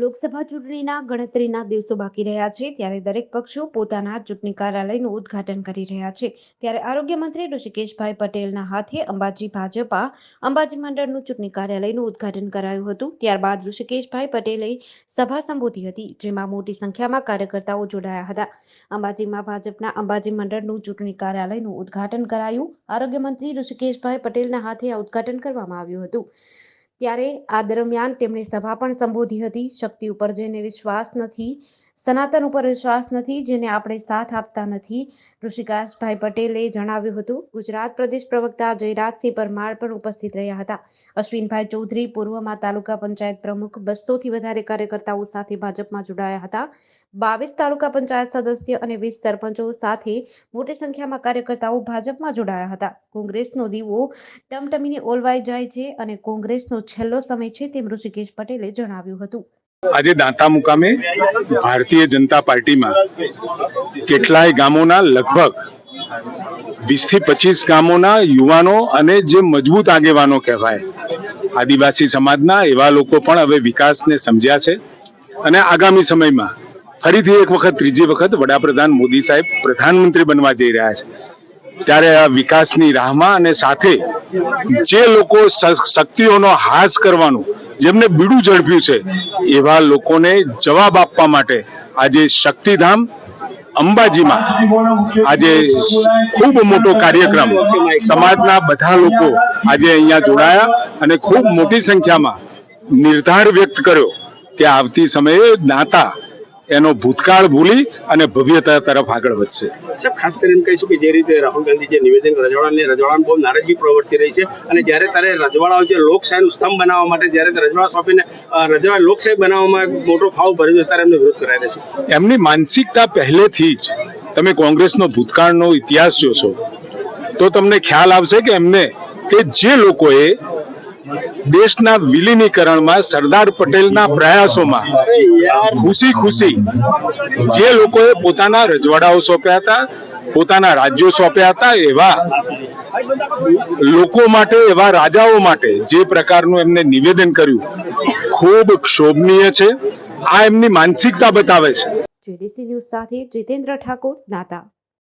લોકસભા ચૂંટણીના ગણતરીના દિવસો બાકી રહ્યા છે, ત્યારે દરેક પક્ષો પોતાના ચૂંટણી કાર્યાલયનું ઉદઘાટન કરી રહ્યા છે. ત્યારે આરોગ્ય મંત્રી ઋષિકેશભાઈ પટેલના હાથે અંબાજી ભાજપા, અંબાજી મંડળનું ચૂંટણી કાર્યાલયનું ઉદ્ઘાટન કરાયું હતું. ત્યારબાદ ઋષિકેશભાઈ પટેલે સભા સંબોધી હતી, જેમાં મોટી સંખ્યામાં કાર્યકર્તાઓ જોડાયા હતા. અંબાજીમાં ભાજપના અંબાજી મંડળનું ચૂંટણી કાર્યાલયનું ઉદ્ઘાટન કરાયું. આરોગ્ય મંત્રી ઋષિકેશભાઈ પટેલના હાથે આ ઉદ્ઘાટન કરવામાં આવ્યું હતું. ત્યારે આ દરમિયાન તેમણે સભા પણ સંબોધી હતી. શક્તિ ઉપર જેને વિશ્વાસ નથી. સનાતન ઉપર વિશ્વાસ નથી, જેને આપણે સાથ આપતા નથી. ઋષિકાશભાઈ પટેલે જણાવ્યું હતું, ગુજરાત પ્રદેશ પ્રવક્તા જયરાજસિંહ પરમાર પણ ઉપસ્થિત રહ્યા હતા. અશ્વિનભાઈ ચૌધરી પૂર્વમાં તાલુકા પંચાયત પ્રમુખ, બસોથી વધારે કાર્યકર્તાઓ સાથે ભાજપમાં જોડાયા હતા. બાવીસ તાલુકા પંચાયત સદસ્ય અને વીસ સરપંચો સાથે મોટી સંખ્યામાં કાર્યકર્તાઓ ભાજપમાં જોડાયા હતા. કોંગ્રેસનો દીવો ટમટમીને ઓલવાઈ જાય છે અને કોંગ્રેસનો છેલ્લો સમય છે તેમ ઋષિકેશ પટેલે જણાવ્યું હતું. આજે દાંતા મુકામે ભારતીય જનતા પાર્ટીમાં કેટલાય ગામોના લગભગ વીસથી પચીસ ગામોના યુવાનો અને જે મજબૂત આગેવાનો કહેવાય, આદિવાસી સમાજના એવા લોકો પણ હવે વિકાસને સમજ્યા છે. અને આગામી સમયમાં ફરીથી એક વખત, ત્રીજી વખત વડાપ્રધાન મોદી સાહેબ પ્રધાનમંત્રી બનવા જઈ રહ્યા છે. ત્યારે આ વિકાસની રાહમાં અને સાથે જે લોકો શક્તિઓનો હાસ કરવાનું, જેમને બીડું ઝડપ્યું છે, એવા લોકોને જવાબ આપવા માટે આજે શક્તિધામ અંબાજીમાં આજે ખૂબ મોટો કાર્યક્રમ સમાજના બધા લોકો આજે અહીંયા જોડાયા અને ખૂબ મોટી સંખ્યામાં નિર્ધાર વ્યક્ત કર્યો કે આવતી સમયે દાતા એનો ભૂતકાળ ભૂલી અને ભવ્યતા તરફ આગળ વધશે. ખાસ કરીને કહીશું કે જે રીતે રાહુલ ગાંધી જે નિવેદન રજવાડાને રજવાડામાં બહુ નારાજગી પ્રવર્તી રહી છે અને જ્યારે તારે રજવાડાઓ જે લોકશાહીનું સ્તંભ બનાવવા માટે જ્યારે રજવાડા સોંપીને રજવાડા લોકશાહી બનાવવામાં મોટો ફાવ ભર્યો ત્યારે એમને વિરોધ કરાય છે. એમની માનસિકતા પહેલેથી જ તમે કોંગ્રેસનો ભૂતકાળનો ઇતિહાસ જોશો તો તમને ખ્યાલ આવશે કે એમને કે જે લોકોએ દેશના વિલીનીકરણમાં સરદાર પટેલના પ્રયાસોમાં ખુશી ખુશી જે લોકોએ પોતાના રજવાડાઓ સોંપ્યા હતા, પોતાના રાજ્યો સોંપ્યા હતા, એવા લોકો માટે, એવા રાજાઓ માટે જે પ્રકારનું એમને નિવેદન કર્યું, ખૂબ ક્ષોભનીય છે. આ એમની માનસિકતા બતાવે છે. જીતેન્દ્ર ઠાકોર દાતા